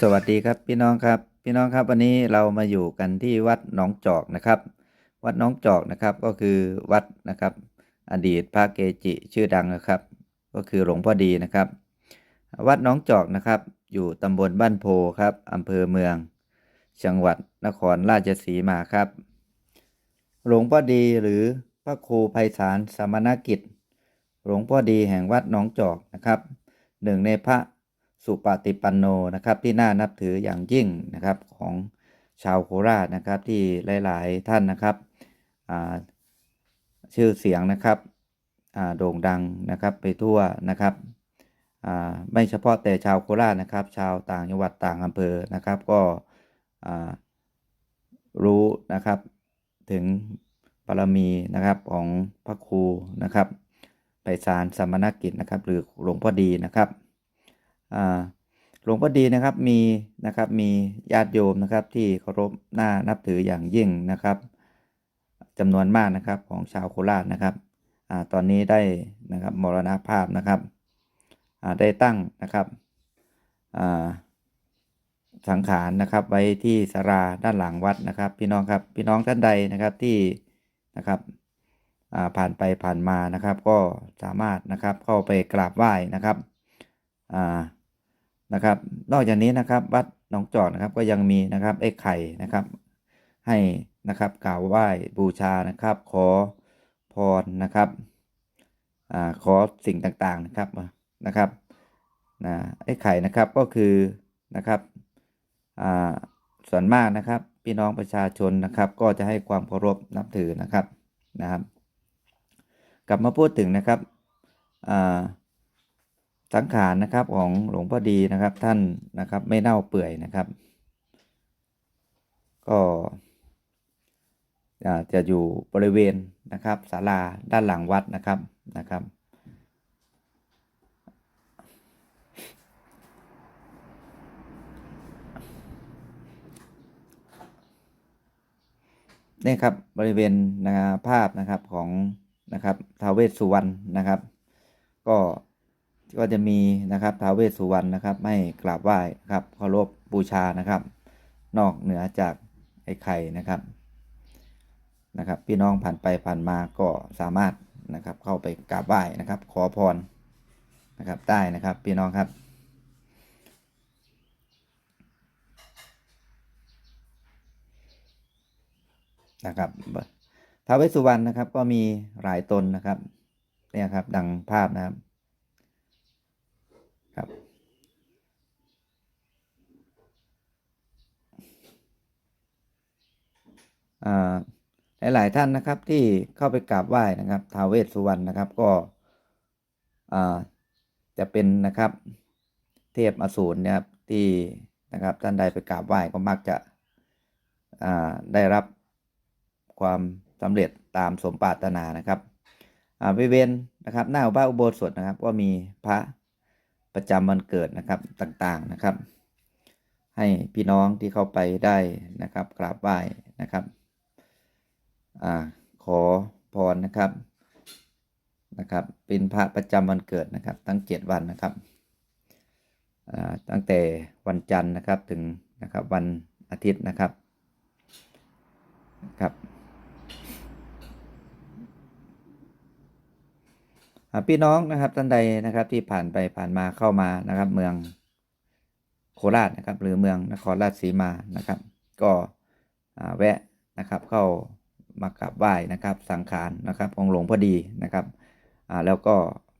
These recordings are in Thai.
สวัสดีครับพี่น้องครับ พี่น้องครับวันนี้เรามาอยู่กันที่วัดหนองจอกนะครับ วัดหนองจอกนะครับก็คือวัดนะครับ อดีตพระเกจิชื่อดังนะครับ ก็คือหลวงพ่อดีนะครับ วัดหนองจอกนะครับ อยู่ตำบลบ้านโพครับอำเภอเมือง จังหวัดนครราชสีมาครับ หลวงพ่อดีหรือพระครูไพศาลสมณกิจ หลวงพ่อดีแห่งวัดหนองจอกนะครับหนึ่งในพระ สุปฏิปันโนนะครับที่น่านับถืออย่างยิ่งนะครับของชาวโคราชนะครับที่หลาย ๆ ท่านนะครับชื่อเสียงนะครับโด่งดังนะครับไปทั่วนะครับไม่เฉพาะแต่ชาวโคราชนะครับ ชาวต่างจังหวัดต่างอำเภอนะครับ ก็รู้นะครับถึงบารมีนะครับของพระครูนะครับไพศาลสมณกิจนะครับ หรือหลวงพ่อดีนะครับ หลวงพ่อดีนะครับมีนะครับมีญาติโยมนะครับที่เคารพน่านับถืออย่างยิ่งนะครับจำนวนมากนะครับของชาวโคราชนะครับอตอนนี้ได้นะครับมรณภาพนะครับได้ตั้งนะครับสังขารนะครับไว้ที่สาราด้านหลังวัดนะครับ พี่น้องครับพี่น้องท่านใดนะครับที่นะครับผ่านไปผ่านมานะครับ ก็สามารถนะครับเข้าไปกราบไหว้นะครับอ่า นะครับ นอกจากนี้นะครับวัดหนองจอกนะครับก็ยังมีนะครับไอ้ไข่นะครับ ให้นะครับกราบไหว้บูชานะครับ ขอพรนะครับอ่าขอสิ่งต่างๆนะครับนะครับนะไอ้ไข่นะครับก็คือนะครับอ่าส่วนมากนะครับ พี่น้องประชาชนนะครับ ก็จะให้ความเคารพนับถือนะครับนะครับ กลับมาพูดถึงนะครับอ่า สังขารนะครับของหลวงพ่อดีนะครับท่านนะครับไม่เน่าเปื่อยนะครับ ก็จะอยู่บริเวณนะครับศาลาด้านหลังวัดนะครับนะครับ นี่ครับบริเวณนะภาพนะครับของนะครับท้าวเวสสุวรรณนะครับ ก็ ก็จะมีนะครับท้าวเวสสุวรรณนะครับให้กราบไหว้ครับเคารพบูชานะครับ นอกเหนือจากไอ้ไข่นะครับนะครับ พี่น้องผ่านไปผ่านมาก็สามารถนะครับเข้าไปกราบไหว้นะครับ ขอพรนะครับได้นะครับพี่น้องครับนะครับท้าวเวสสุวรรณนะครับก็มีหลายตนนะครับเนี่ยครับดังภาพนะครับ ครับ หลาย ๆ ท่านนะครับที่เข้าไปกราบไหว้นะครับท้าวเวสสุวรรณนะครับก็จะเป็นนะครับ เทพอสูรนี่ยครับที่นะครับท่านใดไปกราบไหว้ก็มักจะได้รับความสำเร็จตามสมปรารถนานะครับบริเวณนะครับ หน้าพระอุโบสถนะครับ ก็มีพระ ประจำวันเกิดนะครับต่างๆนะครับ ให้พี่น้องที่เข้าไปได้นะครับกราบไหว้นะครับอขอพรนะครับนะครับ เป็นพระประจำวันเกิดนะครับทั้ง 7 วันนะครับตั้งแต่วันจันทร์นะครับถึงนะครับวันอาทิตย์นะครับครับ พี่น้องนะครับท่านใดนะครับที่ผ่านไปผ่านมาเข้ามานะครับ เมืองโคราชนะครับ หรือเมืองนครราชสีมานะครับ ก็แวะนะครับ เข้ามากราบไหว้นะครับ สังขารนะครับของหลวงพอดีนะครับแล้วก็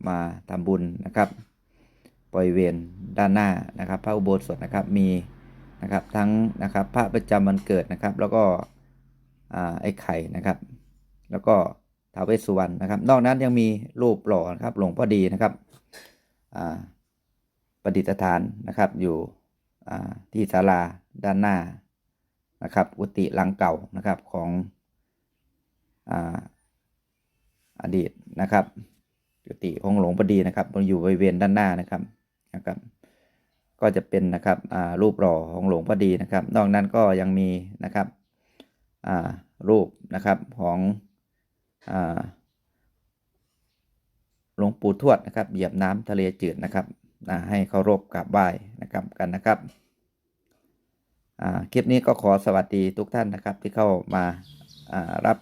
มาทำบุญนะครับบริเวณด้านหน้านะครับ พระอุโบสถนะครับมีนะครับทั้งนะครับพระประจำวันเกิดนะครับ แล้วก็ไอ้ไข่นะครับ แล้วก็ ท้าวเวสสุวรรณนะครับ นอกนั้นยังมีรูปหล่อนะครับหลวงพ่อดีนะครับประดิษฐานนะครับอยู่ที่ศาลาด้านหน้านะครับอุติหลังเก่านะครับของอดีตนะครับกุฏิของหลวงพ่อดีนะครับมันอยู่บริเวณด้านหน้านะครับนะครับ ก็จะเป็นนะครับรูปหล่อของหลวงพ่อดีนะครับ นอกนั้นก็ยังมีนะครับรูปนะครับของ หลวงปู่ทวดนะครับ เหยียบน้ำทะเลจืดนะครับให้เคารพกราบไหว้นะครับกันนะครับอ่าคลิปนี้ก็ขอสวัสดีทุกท่านนะครับที่เข้ามาอ่ารับ